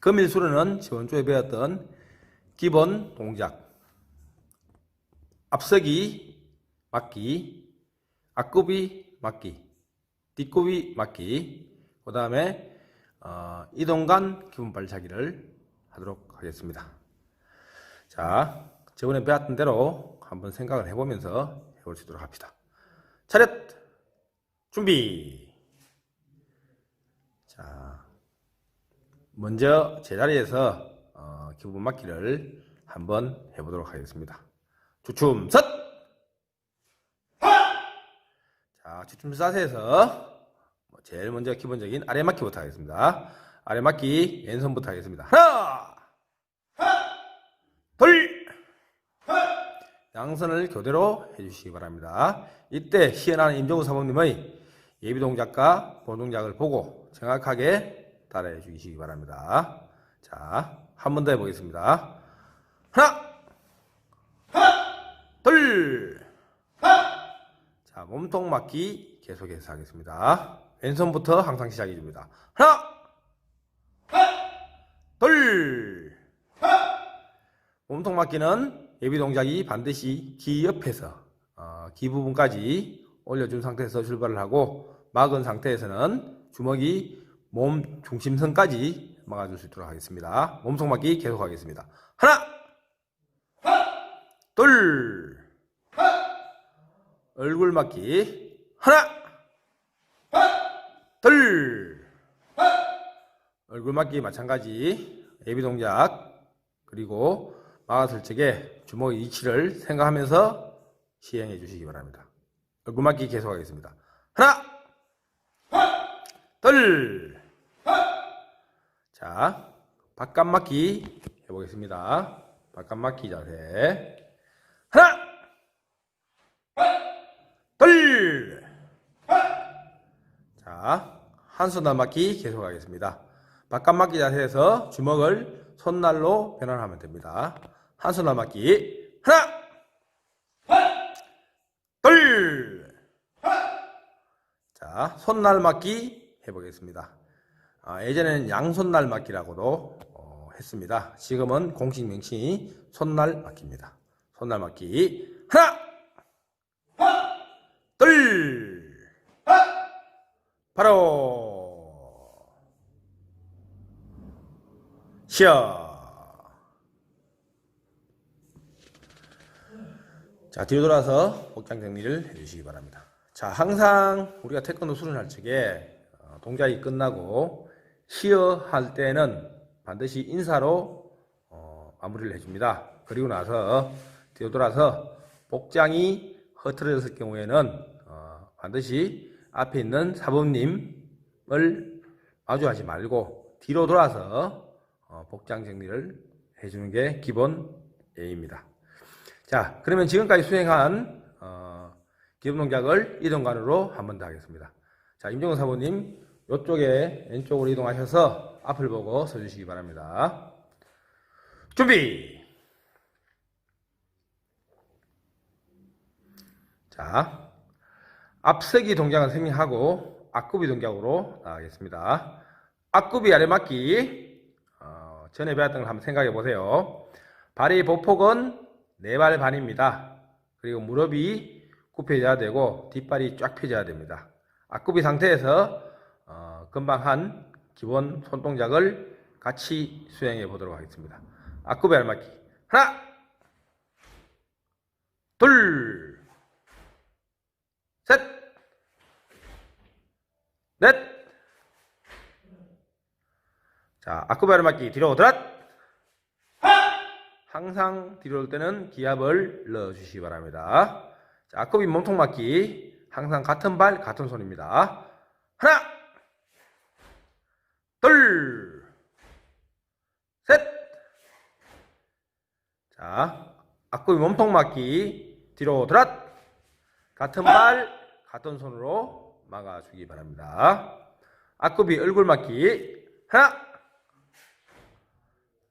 금일수로는 쪽에 배웠던 기본 동작, 앞서기 맞기, 앞굽이 맞기, 뒷굽이 맞기, 그 다음에 어, 이동간 기본 발차기를 하도록 하겠습니다. 자, 저번에 배웠던 대로 한번 생각을 해보면서 있도록 합시다. 차렷! 준비! 자, 먼저 제자리에서 어, 기본 맞기를 한번 해보도록 하겠습니다. 주춤 섰! 자, 주춤 자세에서 뭐 제일 먼저 기본적인 아래 맞기부터 하겠습니다. 아래 맞기 왼손부터 하겠습니다. 하나! 둘! 양손을 교대로 해주시기 바랍니다. 이때 시연하는 임종우 사모님의 예비 동작과 본 동작을 보고 정확하게 따라해 주시기 바랍니다. 자, 한 번 더 해보겠습니다. 하나! 둘! 자, 몸통 맞기 계속해서 하겠습니다. 왼손부터 항상 시작해 줍니다. 하나! 둘! 몸통 맞기는 예비 동작이 반드시 귀 옆에서 어, 귀 부분까지 올려준 상태에서 출발을 하고 막은 상태에서는 주먹이 몸 중심선까지 막아줄 수 있도록 하겠습니다. 몸통 맞기 계속하겠습니다. 하나, 둘, 얼굴 맞기. 하나, 둘, 얼굴 맞기 마찬가지. 예비 동작 그리고 막았을 적에 주먹 위치를 생각하면서 시행해 주시기 바랍니다. 얼굴 맞기 계속하겠습니다. 하나, 둘, 자, 바깥 맞기 해보겠습니다. 바깥 맞기 자세. 하나, 둘, 자, 한손날 맞기 계속하겠습니다. 바깥 맞기 자세에서 주먹을 손날로 변환하면 됩니다. 한손날 맞기 하나, 둘, 자, 손날 맞기 해보겠습니다. 아, 예전에는 양손날 맞기라고도 어, 했습니다. 지금은 공식 명칭이 손날 맞기입니다. 손날 맞기 하나, 둘, 바로 쉬어. 자, 뒤로 돌아서 복장 정리를 해주시기 바랍니다. 자, 항상 우리가 태권도 수련할 적에 어, 동작이 끝나고 쉬어 할 때는 반드시 인사로 어, 마무리를 해줍니다. 그리고 나서 뒤로 돌아서 복장이 흐트러졌을 경우에는 어, 반드시 앞에 있는 사범님을 마주하지 말고 뒤로 돌아서 어, 복장 정리를 해주는 게 기본 예입니다. 자, 그러면 지금까지 수행한 어, 기본 동작을 이동간으로 한 번 더 하겠습니다. 자, 임종훈 사모님 이쪽에 왼쪽으로 이동하셔서 앞을 보고 서주시기 바랍니다. 준비. 자, 앞서기 동작은 생략하고 앞굽이 동작으로 나가겠습니다. 앞굽이 아래 맞기 어, 전에 배웠던 걸 한번 생각해 보세요. 발의 보폭은 네발 반입니다. 그리고 무릎이 굽혀져야 되고 뒷발이 쫙 펴져야 됩니다. 앞굽이 상태에서 어, 금방 한 기본 손동작을 같이 수행해 보도록 하겠습니다. 앞굽이 아래 맞기 하나 둘 셋, 넷. 자, 아쿠바를 맞기 뒤로 드랏. 항상 뒤로 올 때는 기압을 넣어 주시기 바랍니다. 자, 아쿠비 몸통 맞기. 항상 같은 발, 같은 손입니다. 하나, 둘, 셋. 자, 아쿠비 몸통 맞기. 뒤로 드랏. 같은 발, 같은 손으로 막아주기 바랍니다. 앞굽이 얼굴 맞기. 하나,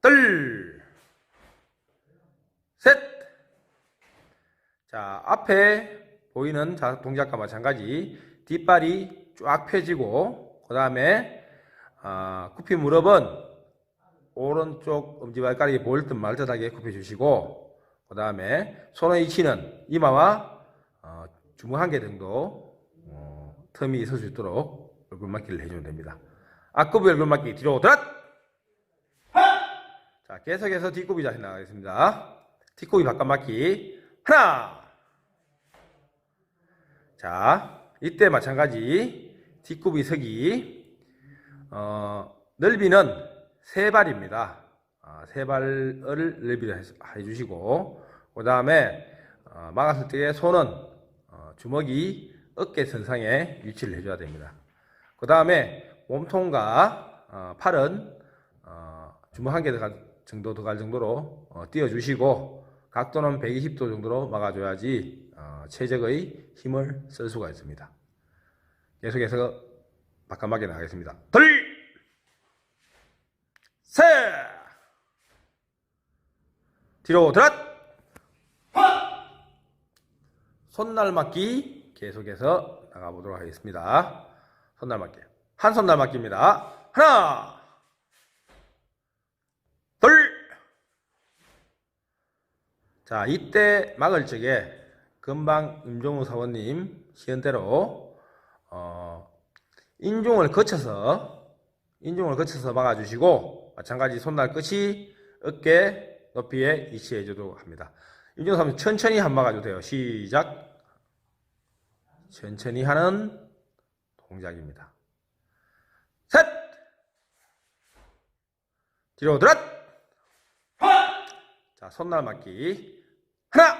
둘, 셋. 자, 앞에 보이는 자- 동작과 마찬가지 뒷발이 쫙 펴지고, 그 다음에, 아, 굽힌 무릎은 오른쪽 엄지발가락이 보일 듯 말 듯하게 굽혀주시고 그 다음에 손의 위치는 이마와 어, 주먹 한 개 정도 어, 틈이 있을 수 있도록 얼굴 맞기를 해주면 됩니다. 앞굽이 얼굴 맞기 뒤로 들어 자 계속해서 뒷굽이 자세 나가겠습니다. 뒷굽이 바깥 맞기 하나 자 이때 마찬가지 뒷굽이 서기 어, 넓이는 세 발입니다. 아, 세 발을 해- 해주시고 그 다음에 어, 막았을 때 손은 어, 주먹이 어깨 선상에 위치를 해줘야 됩니다. 그 다음에 몸통과 어, 팔은 어, 주먹 한 개 정도 더 갈 정도로 어, 띄워주시고 각도는 120도 정도로 막아줘야지 어, 최적의 힘을 쓸 수가 있습니다. 계속해서 바깥막이 나가겠습니다. 둘, 셋, 뒤로 들어, 손날 맞기 계속해서 나가보도록 하겠습니다. 손날 맞기 한 손날 맞기입니다. 하나, 둘. 자 이때 막을 적에 금방 임종우 사원님 시연대로 어, 인중을 거쳐서 인중을 거쳐서 막아주시고 마찬가지 손날 끝이 어깨 높이에 위치해 주도록 합니다. 임종우 사원님 천천히 한 막아도 돼요. 시작. 천천히 하는 동작입니다. 셋! 뒤로 들어! 자, 손날 맞기. 하나!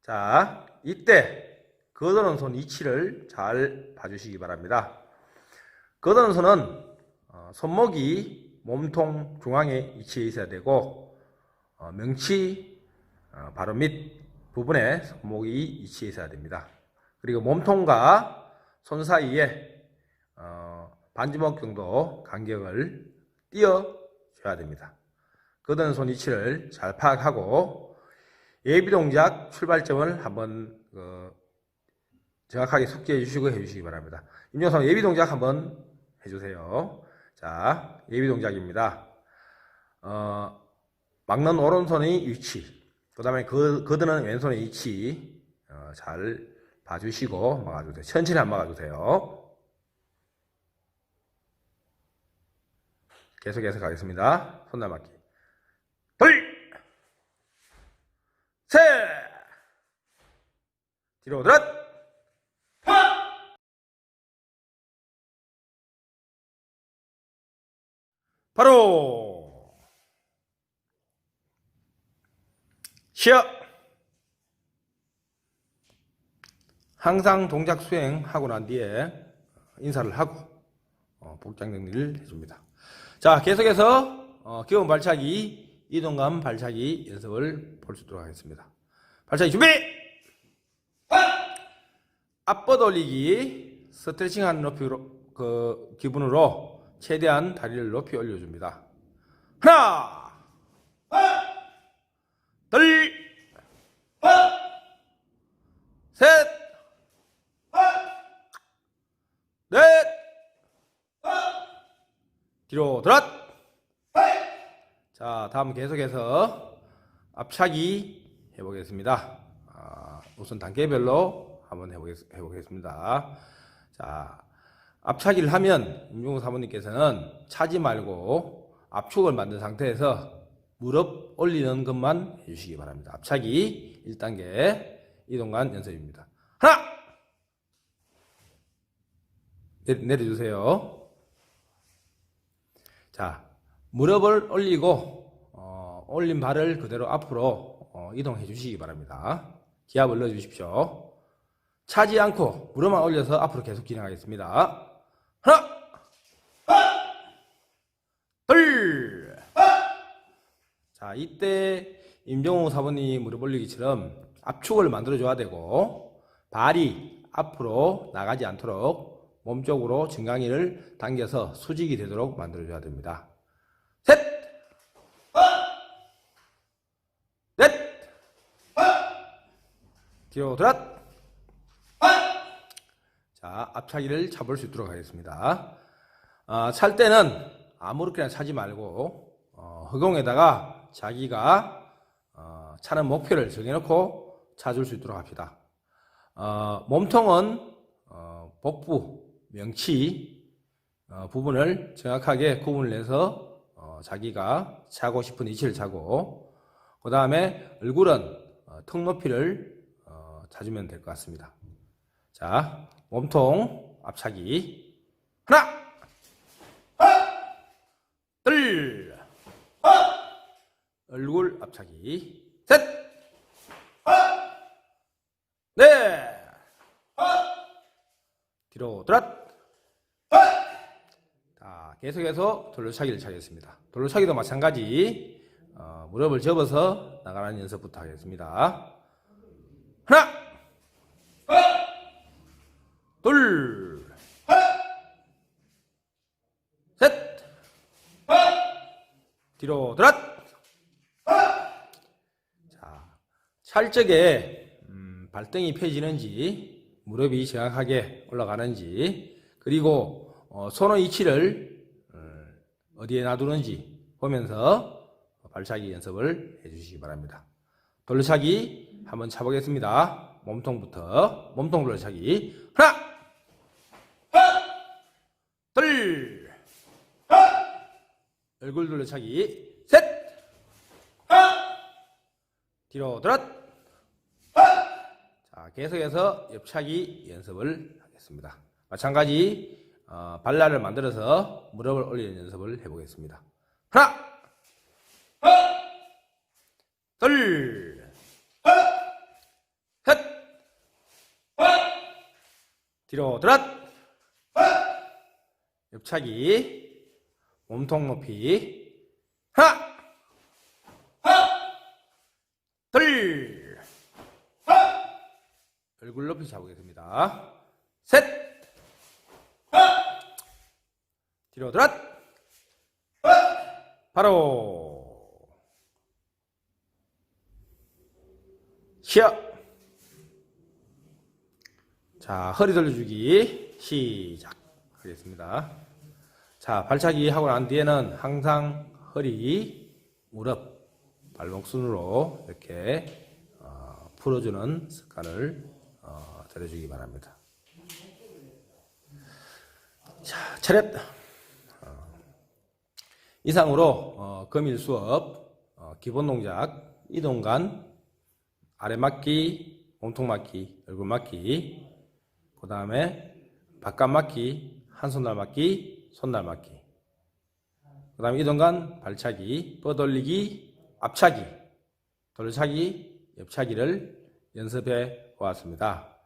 자, 이때 거드는 손 위치를 잘 봐주시기 바랍니다. 거드는 손은 어, 손목이 몸통 중앙에 위치해 있어야 되고 어, 명치 어, 바로 밑 부분에 손목이 위치해 있어야 됩니다. 그리고 몸통과 손 사이에 어, 반주먹 정도 간격을 띄워줘야 됩니다. 거드는 손 위치를 잘 파악하고 예비 동작 출발점을 한번 어, 정확하게 숙지해 주시고 해 주시기 바랍니다. 임종선 예비 동작 한번 해주세요. 자, 예비 동작입니다. 어, 막는 오른손의 위치, 그 다음에 거드는 왼손의 위치 어, 잘 봐주시고 막아주세요. 천천히 안 막아주세요. 계속해서 가겠습니다. 손날 맞기. 둘, 셋, 뒤로 들어, 바로 쉬어. 항상 동작 수행하고 난 뒤에 인사를 하고 어, 복장 정리를 해줍니다. 자, 계속해서 어, 기본 발차기, 이동감 발차기 연습을 볼 수 있도록 하겠습니다. 발차기 준비! 앞뻗 올리기, 스트레칭하는 높이로, 그, 기분으로 최대한 다리를 높이 올려줍니다. 하나! 둘! 셋! 넷! 뒤로 들어! 자, 다음 계속해서 앞차기 해보겠습니다. 아, 우선 단계별로 한번 해보겠, 해보겠습니다. 자, 앞차기를 하면 임종우 사모님께서는 차지 말고 압축을 만든 상태에서 무릎 올리는 것만 해주시기 바랍니다. 앞차기 1단계 이동간 연습입니다. 하나! 내, 내려 주세요. 자, 무릎을 올리고 어, 올린 발을 그대로 앞으로 어, 이동해 주시기 바랍니다. 기압을 넣어 주십시오. 차지 않고 무릎만 올려서 앞으로 계속 진행하겠습니다. 하나, 둘. 자, 이때 임종호 사부님 무릎 올리기처럼 압축을 만들어 줘야 되고 발이 앞으로 나가지 않도록 몸쪽으로 증강이를 당겨서 수직이 되도록 만들어 줘야 됩니다. 셋! 넷! 뒤로 들어! 자, 앞차기를 잡을 수 있도록 하겠습니다. 아, 찰 때는 아무렇게나 차지 말고 어, 허공에다가 자기가 어, 차는 목표를 정해놓고 차줄 수 있도록 합시다. 어, 몸통은 어, 복부, 명치 어, 부분을 정확하게 구분을 내서 어, 자기가 차고 싶은 위치를 차고 그 다음에 얼굴은 어, 턱 높이를 어, 찾으면 될 것 같습니다. 자, 몸통 앞차기 하나, 둘, 얼굴 앞차기 셋, 넷, 뒤로 돌아. 자, 계속해서 돌려차기를 차겠습니다. 돌려차기도 마찬가지 어, 무릎을 접어서 나가는 연습부터 하겠습니다. 하나, 둘, 셋, 뒤로 돌아. 자, 찰적에 음, 발등이 펴지는지 무릎이 정확하게 올라가는지 그리고 어, 손의 위치를 어, 어디에 놔두는지 보면서 발차기 연습을 해주시기 바랍니다. 돌려차기 한번 차보겠습니다. 몸통부터 몸통 돌려차기 하나 둘 얼굴 돌려차기. 셋! 뒤로 돌아 자 계속해서 옆차기 연습을 하겠습니다. 마찬가지 어, 발라를 만들어서 무릎을 올리는 연습을 해보겠습니다. 하나! 둘, 셋, 뒤로 들어, 옆차기, 몸통 높이, 하나, 둘, 얼굴 높이 잡겠습니다. 셋, 뒤로 들어, 바로. 쉬어. 자, 허리 돌려주기 시작. 하겠습니다. 자, 발차기 하고 난 뒤에는 항상 허리, 무릎, 발목 순으로 이렇게 어, 풀어주는 습관을 어, 들여주기 바랍니다. 자, 차렷. 어, 이상으로 어, 금일 수업 어, 기본 동작 이동간 아래 맞기, 몸통 맞기, 얼굴 맞기, 그 다음에 바깥 맞기, 한 손날 맞기, 손날 맞기, 그 다음에 이동간 발차기, 뻗올리기, 앞차기, 돌차기, 옆차기를 연습해 보았습니다.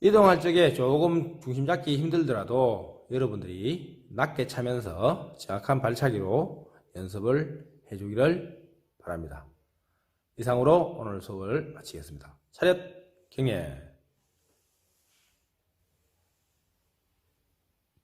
이동할 적에 조금 중심 잡기 힘들더라도 여러분들이 낮게 차면서 정확한 발차기로 연습을 해주기를 바랍니다. 이상으로 오늘 수업을 마치겠습니다. 차렷 경례